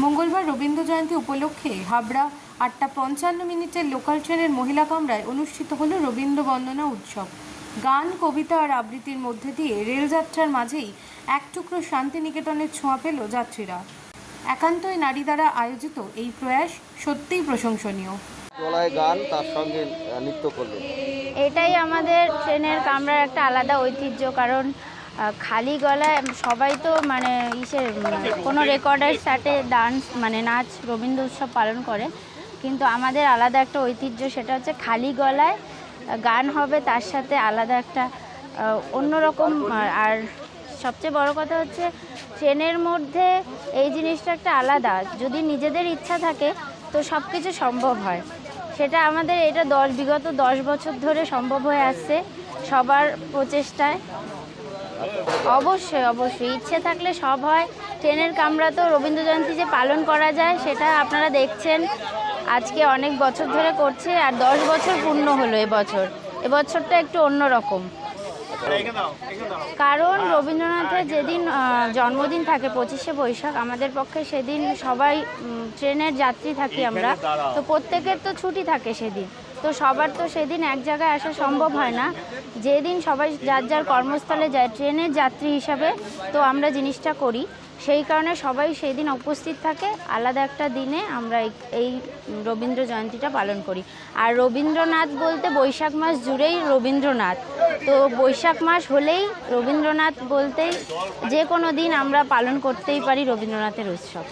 মঙ্গলবার রবীন্দ্র জয়ন্তী উপলক্ষে হাবড়া আটটা পঞ্চান্ন মিনিটের লোকাল ট্রেনের মহিলা কামরায় অনুষ্ঠিত হলো রবীন্দ্র বন্দনা উৎসব। গান কবিতা আর আবৃত্তির মধ্যে দিয়ে রেলযাত্রার মাঝেই এক টুকরো শান্তিনিকেতনের ছোঁয়া পেল যাত্রীরা। একান্তই নারী দ্বারা আয়োজিত এই প্রয়াস সত্যিই প্রশংসনীয়। গলায় গান তার সঙ্গে নৃত্য করলেন। এটাই আমাদের ট্রেনের কামরার একটা আলাদা ঐতিহ্য কারণ খালি গলায় সবাই তো মানে ইসের উম, কোনো রেকর্ডের সাথে ডান্স মানে নাচ রবীন্দ্র উৎসব পালন করে। কিন্তু আমাদের আলাদা একটা ঐতিহ্য সেটা হচ্ছে খালি গলায় গান হবে, তার সাথে আলাদা একটা অন্যরকম, আর সবচেয়ে বড় কথা হচ্ছে ট্রেনের মধ্যে এই জিনিসটা একটা আলাদা। যদি নিজেদের ইচ্ছা থাকে, তো সব কিছু সম্ভব হয়। সেটা আমাদের, এটা দশ, বিগত দশ বছর ধরে সম্ভব হয়ে আসছে সবার প্রচেষ্টায়। অবশ্যই অবশ্যই। ইচ্ছে থাকলে সব হয়। ট্রেনের কামরা তো রবীন্দ্র জয়ন্তী যে পালন করা যায়, সেটা আপনারা দেখছেন। আজকে অনেক বছর ধরে করছে আর দশ বছর পূর্ণ হলো এবছর এবছরটা একটু অন্যরকম। কারণ রবীন্দ্রনাথের যেদিন জন্মদিন থাকে পঁচিশে বৈশাখ, আমাদের পক্ষে সেদিন সবাই ট্রেনের যাত্রী থাকি আমরা। তো প্রত্যেকের তো ছুটি থাকে সেদিন। তো সবার তো সেদিন এক জায়গায় আসা সম্ভব হয় না। যেদিন সবাই যার যার কর্মস্থলে যায়, ট্রেনের যাত্রী হিসাবে তো আমরা জিনিসটা করি। সেই কারণে সবাই সেই দিন উপস্থিত থাকে। আলাদা একটা দিনে আমরা এই- রবীন্দ্র জয়ন্তীটা পালন করি। আর রবীন্দ্রনাথ বলতে বৈশাখ মাস জুড়েই রবীন্দ্রনাথ। তো বৈশাখ মাস হলেই রবীন্দ্রনাথ বলতেই যে কোনো দিন আমরা পালন করতেই পারি রবীন্দ্রনাথের উৎসব।